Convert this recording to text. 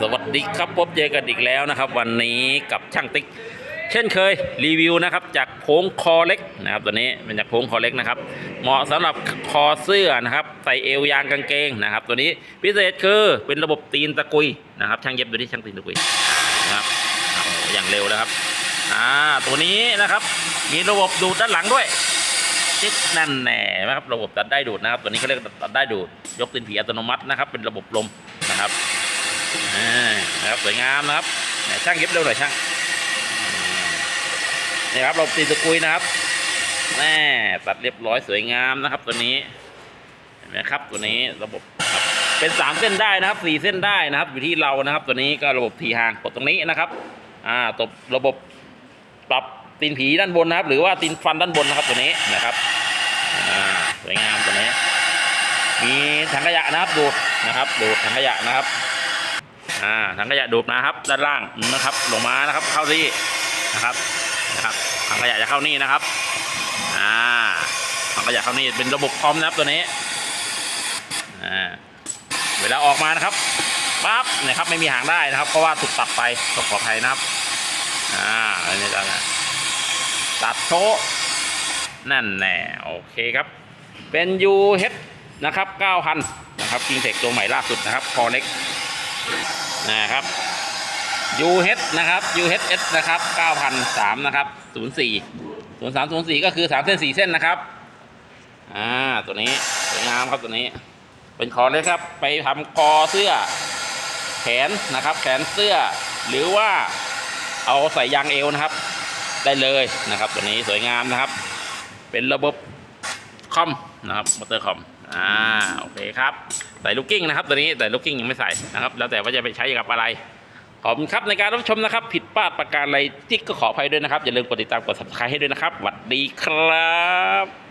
สวัสดีครับพบเจอกันอีกแล้วนะครับ วันนี้กับช่างติ๊ก เช่นเคยรีวิวนะครับจากโพงคอเล็กนะครับตัวนี้เป็นจากโพงคอเล็กนะครับ เหมาะสำหรับคอเสื้อนะครับใส่เอวยางกางเกงนะครับ ตัวนี้พิเศษคือเป็นระบบตีนตะกุยนะครับช่างเย็บดูที่ช่างตีนตะกุยนะครับอย่างเร็วนะครับอ่าตัวนี้นะครับมีระบบดูดด้านหลังด้วยจิ๊ดนั่นแน่นะครับระบบตัดได้ดูดนะครับ ตัวนี้เขาเรียกตัดได้ดูดยกตีนผีอัตโนมัตินะครับ เป็นระบบลมนะครับ นะครับสวยงามนะครับช่างเย็บเร็วหน่อยช่างนี่ครับระบบตีตะกุยนะครับแน่ตัดเรียบร้อยสวยงามนะครับ ตัวนี้เห็นไหมครับตัวนี้ระบบครับเป็นสามเส้นได้นะครับสี่เส้นได้นะครับ อยู่ที่เรานะครับ ตัวนี้ก็ระบบทีหางกดตรงนี้นะครับอ่าตบระบบปรับตีนผีด้านบนนะครับ หรือว่าตีนฟันด้านบนนะครับตัวนี้นะครับสวยงามตัวนี้ มีถังขยะนะครับดูดนะครับดูดถังขยะนะครับ อ่าถังขยะดูดนะครับ ด้านล่างนะครับ ลงมานะครับ เข้าที่นะครับนะครับถังขยะจะเข้านี่นะครับอ่าถังขยะเข้านี่เป็นระบบคอมนะครับตัวนี้อ่าเวลาออกมานะครับปั๊บนะครับไม่มีหางได้นะครับ เพราะว่าถูกตัดไปต้องขออภัยนะครับอ่าอันนี้จะตัดโชว์นั่นแน่โอเคครับ เป็น UH นะครับ9,000นะครับกิงเทคตัวใหม่ล่าสุดนะครับคอเล็ก นะครับ UH นะครับ UHS นะครับ9,003นะครับ04 0304 ก็คือ 3 เส้น 4 เส้นนะครับ อ่า ตัวนี้สวยงามครับตัวนี้ เป็นคอเล็กครับ ไปทำคอเสื้อ แขนนะครับ แขนเสื้อ หรือว่าเอาใส่ยางเอวนะครับ ได้เลยนะครับ ตัวนี้สวยงามนะครับ เป็นระบบคอมนะครับมอเตอร์คอม อ่าโอเคครับใส่ลูกกิ้งนะครับตัวนี้แต่ลูกกิ้งยังไม่ใส่นะครับ แล้วแต่ว่าจะไปใช้กับอะไรขอบคุณครับในการรับชมนะครับ ผิดพลาดประการอะไรที่ก็ขออภัยด้วยนะครับ อย่าลืมกดติดตามกด subscribe ให้ด้วยนะครับสวัสดีครับ